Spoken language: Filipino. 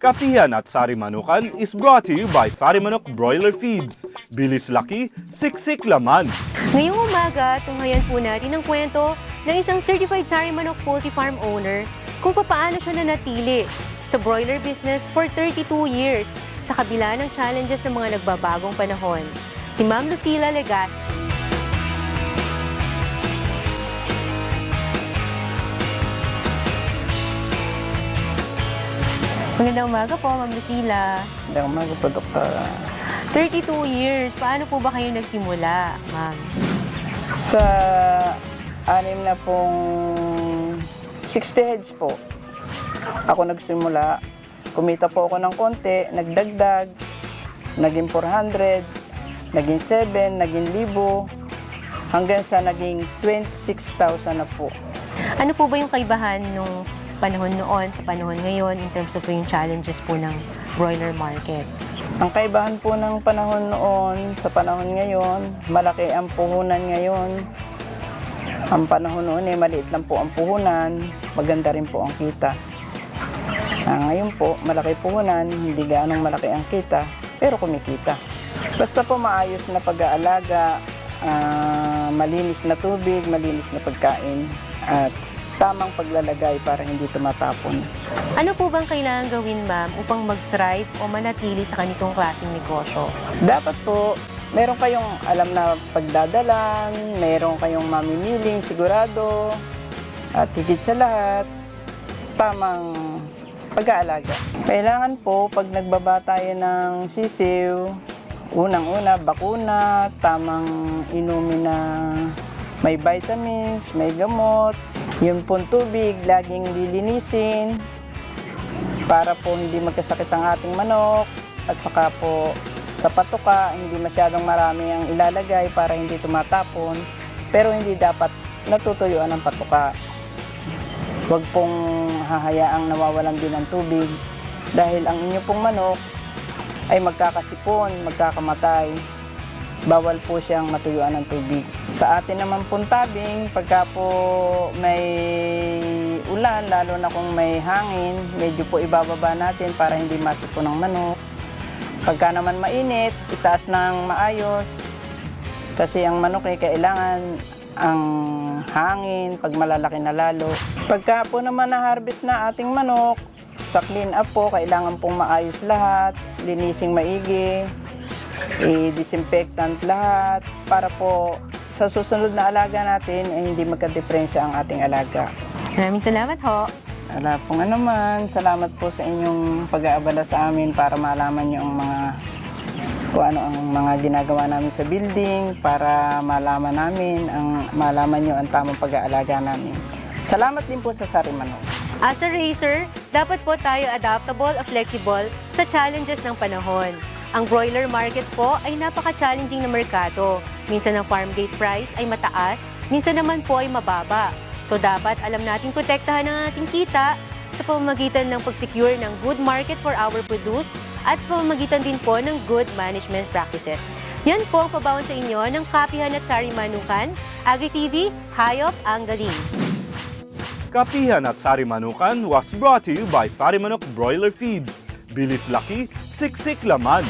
Kapihan at Sari Manukan is brought to you by Sari Manok Broiler Feeds. Bilis laki, siksik laman. Ngayong umaga, tunghayan po natin ang kwento ng isang certified sari manok poultry farm owner kung paano siya nanatili sa broiler business for 32 years sa kabila ng challenges ng mga nagbabagong panahon. Si Ma'am Lucila Legaspi. Magandang umaga po, Ma'am Lucila. Hindi ako magpo-doktor. 32 years, paano po ba kayo nagsimula, Ma'am? Sa anim na pong 60 heads po, ako nagsimula. Kumita po ako ng konti, nagdagdag, naging 400, naging 7, naging 1,000, hanggang sa naging 26,000 na po. Ano po ba yung kaibahan nung panahon noon sa panahon ngayon in terms of yung challenges po ng broiler market? Ang kaibahan po ng panahon noon sa panahon ngayon, malaki ang puhunan ngayon. Ang panahon noon ay maliit lang po ang puhunan, maganda rin po ang kita. Ah, ngayon po, malaki puhunan, hindi gaanong malaki ang kita, pero kumikita. Basta po maayos na pag-aalaga, ah, malinis na tubig, malinis na pagkain, at tamang paglalagay para hindi tumatapon. Ano po bang kailangan gawin, ma'am, upang mag-thrive o manatili sa ganitong klaseng negosyo? Dapat po, meron kayong alam na pagdadalan, meron kayong mamimiling sigurado, at higit sa lahat, tamang pag-aalaga. Kailangan po, pag nagbaba tayo ng sisiw, unang-una, bakuna, tamang inumin na may vitamins, may gamot, yung pong tubig, laging lilinisin, para po hindi magkasakit ang ating manok at saka po sa patuka hindi masyadong marami ang ilalagay para hindi tumatapon pero hindi dapat natutuyuan ang patuka. Huwag pong hahayaang nawawalan din ng tubig dahil ang inyo pong manok ay magkakasipon, magkakamatay. Bawal po siyang matuyuan ng tubig. Sa atin naman pong pagka po may ulan, lalo na kung may hangin, medyo po ibababa natin para hindi masipon ng manok. Pagka naman mainit, itaas ng maayos. Kasi ang manok ay kailangan ang hangin pag malalaki na lalo. Pagka po naman na-harvest na ating manok, sa clean up po, kailangan pong maayos lahat, linising maigi, i-disinfectant lahat para po sa susunod na alaga natin ay hindi magka-diferensya ang ating alaga. Maraming salamat ho. Wala pong anuman. Salamat po sa inyong pag-aabala sa amin para malaman niyo ang mga kung ano ang mga ginagawa namin sa building para malaman namin ang malaman niyo ang tamang pag-aalaga namin. Salamat din po sa Sarimanok. As a racer, dapat po tayo adaptable at flexible sa challenges ng panahon. Ang broiler market po ay napaka-challenging na merkado. Minsan ang farm gate price ay mataas, minsan naman po ay mababa. So dapat alam nating protektahan ang ating kita sa pamamagitan ng pag-secure ng good market for our produce at sa pamamagitan din po ng good management practices. Yan po ang pabawan sa inyo ng Kapihan at Sari Manukan, AgriTV, Hayop ang Galing. Kapihan at Sari Manukan was brought to you by Sari Manok Broiler Feeds. Bilis laki, siksik laman.